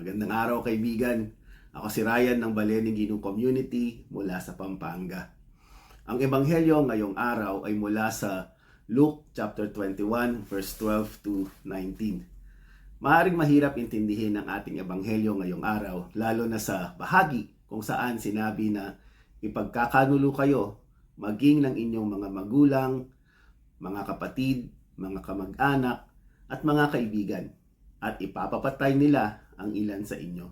Magandang araw kaibigan. Ako si Ryan ng Balening Ginong Community mula sa Pampanga. Ang ebanghelyo ngayong araw ay mula sa Luke chapter 21 verse 12 to 19. Maaring mahirap intindihin ang ating ebanghelyo ngayong araw lalo na sa bahagi kung saan sinabi na ipagkakanulo kayo maging ng inyong mga magulang, mga kapatid, mga kamag-anak at mga kaibigan at ipapapatay nila ang ilan sa inyo.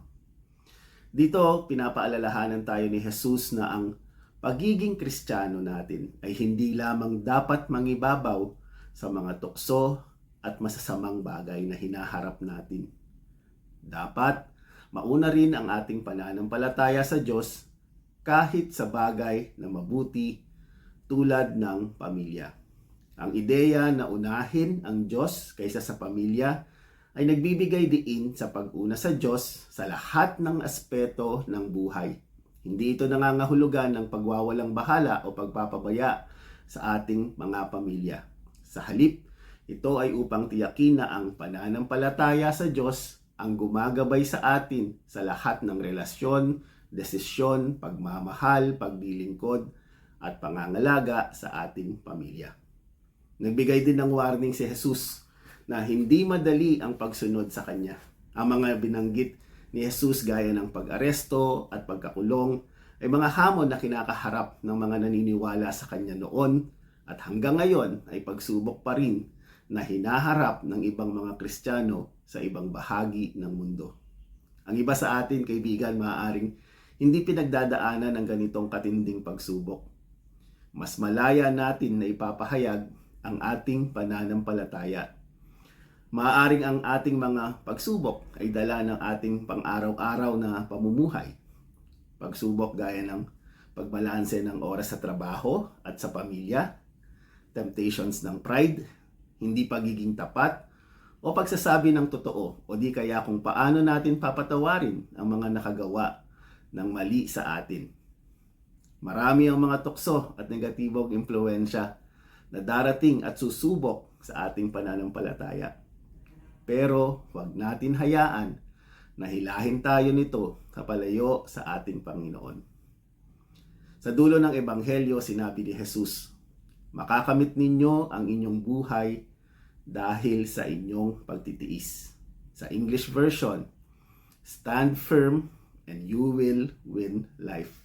Dito, pinapaalalahanan tayo ni Jesus na ang pagiging kristyano natin ay hindi lamang dapat mangibabaw sa mga tukso at masasamang bagay na hinaharap natin. Dapat mauna rin ang ating pananampalataya sa Diyos kahit sa bagay na mabuti tulad ng pamilya. Ang ideya na unahin ang Diyos kaysa sa pamilya ay nagbibigay diin sa pag-una sa Diyos sa lahat ng aspeto ng buhay. Hindi ito nangangahulugan ng pagwawalang bahala o pagpapabaya sa ating mga pamilya. Sa halip, ito ay upang tiyakin na ang pananampalataya sa Diyos ang gumagabay sa atin sa lahat ng relasyon, desisyon, pagmamahal, paglilingkod, at pangangalaga sa ating pamilya. Nagbigay din ng warning si Jesus na hindi madali ang pagsunod sa Kanya. Ang mga binanggit ni Jesus gaya ng pag-aresto at pagkakulong ay mga hamon na kinakaharap ng mga naniniwala sa Kanya noon at hanggang ngayon ay pagsubok pa rin na hinaharap ng ibang mga Kristiyano sa ibang bahagi ng mundo. Ang iba sa atin, kaibigan, maaaring hindi pinagdadaanan ng ganitong katinding pagsubok. Mas malaya natin na ipapahayag ang ating pananampalataya. Maaring ang ating mga pagsubok ay dala ng ating pang-araw-araw na pamumuhay. Pagsubok gaya ng pagbalanse ng oras sa trabaho at sa pamilya, temptations ng pride, hindi pagiging tapat, o pagsasabi ng totoo o di kaya kung paano natin papatawarin ang mga nakagawa ng mali sa atin. Marami ang mga tukso at negatibong impluensya na darating at susubok sa ating pananampalataya. Pero huwag natin hayaan na hilahin tayo nito sa palayo sa ating Panginoon. Sa dulo ng Ebanghelyo, sinabi ni Jesus, Makakamit ninyo ang inyong buhay dahil sa inyong pagtitiis. Sa English version, Stand firm and you will win life.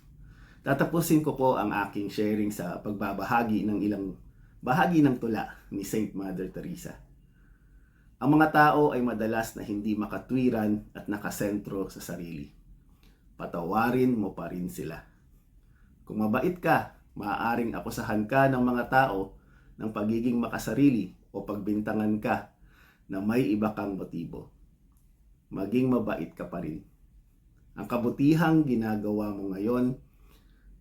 Tatapusin ko po ang aking sharing sa pagbabahagi ng ilang bahagi ng tula ni Saint Mother Teresa. Ang mga tao ay madalas na hindi makatwiran at nakasentro sa sarili. Patawarin mo pa rin sila. Kung mabait ka, maaaring akusahan ka ng mga tao ng pagiging makasarili o pagbintangan ka na may iba kang motibo. Maging mabait ka pa rin. Ang kabutihang ginagawa mo ngayon,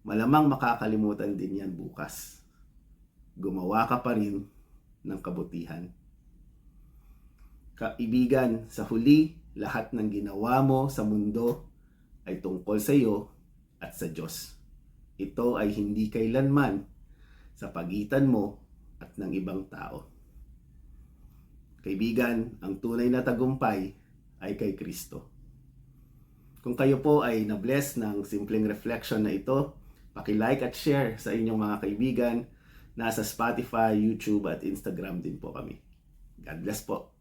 malamang makakalimutan din yan bukas. Gumawa ka pa rin ng kabutihan. Kaibigan, sa huli, lahat ng ginawa mo sa mundo ay tungkol sa iyo at sa Diyos. Ito ay hindi kailanman sa pagitan mo at ng ibang tao. Kaibigan, ang tunay na tagumpay ay kay Kristo. Kung kayo po ay na-bless ng simpleng reflection na ito, paki-like at share sa inyong mga kaibigan. Nasa Spotify, YouTube at Instagram din po kami. God bless po.